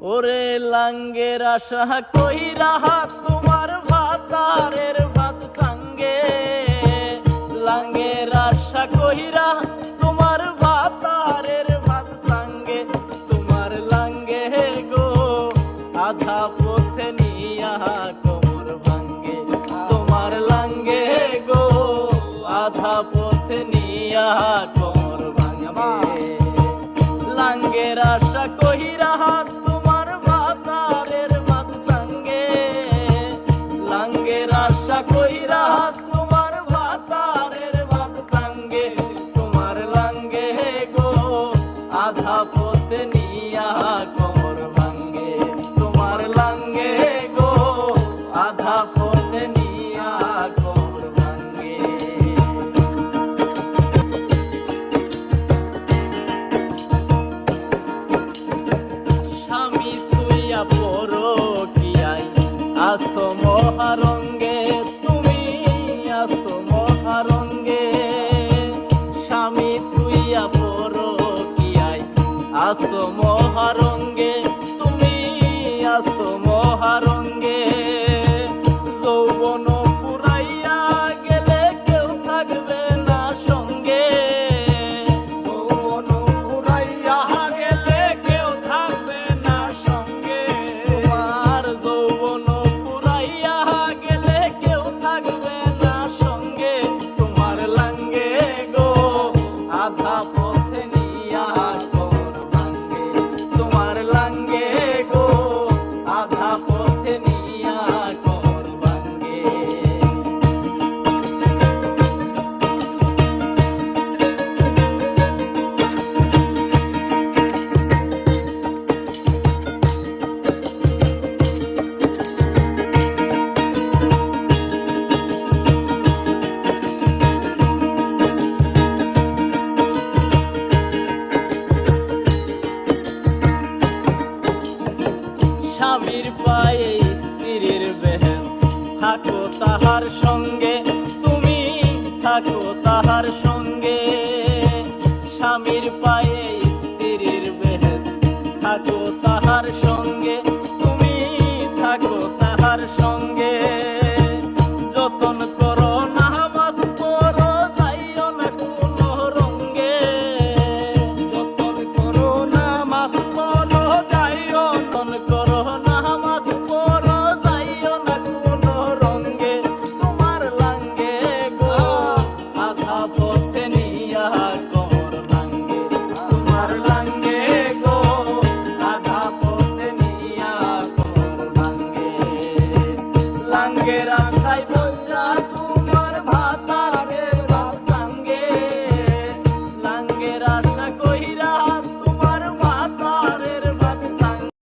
ওরে লাঙ্গের আশা কইরা তোমার ভাতারের ভাত চাঙ্গে লাঙ্গের আশা কইরা তোমার ভাতারের ভাত চাঙ্গে তোমার লাঙ্গে গো আধা পথে নিয়া কোমর ভাঙ্গে। তোমার লাঙ্গে গো আধা পথে নিয়া কোমর আধা নিয়া কমর ভাঙ্গে তোমার লাঙ্গে গো। আধা পথে নিয়া স্বামী তুইয়া পড়ো কিয়াই আসো মহারঙ্গে মহারঙ্গে তুমি আসো মহারঙ্গে। যৌবন স্বামীর পায়ে স্ত্রীর বেহেস থাকো তাহার সঙ্গে, তুমি থাকো তাহার সঙ্গে। স্বামীর পায়ে স্ত্রীর বেহেস থাকো তাহার সঙ্গে, তুমি থাকো তাহার সঙ্গে। নিয়া কমর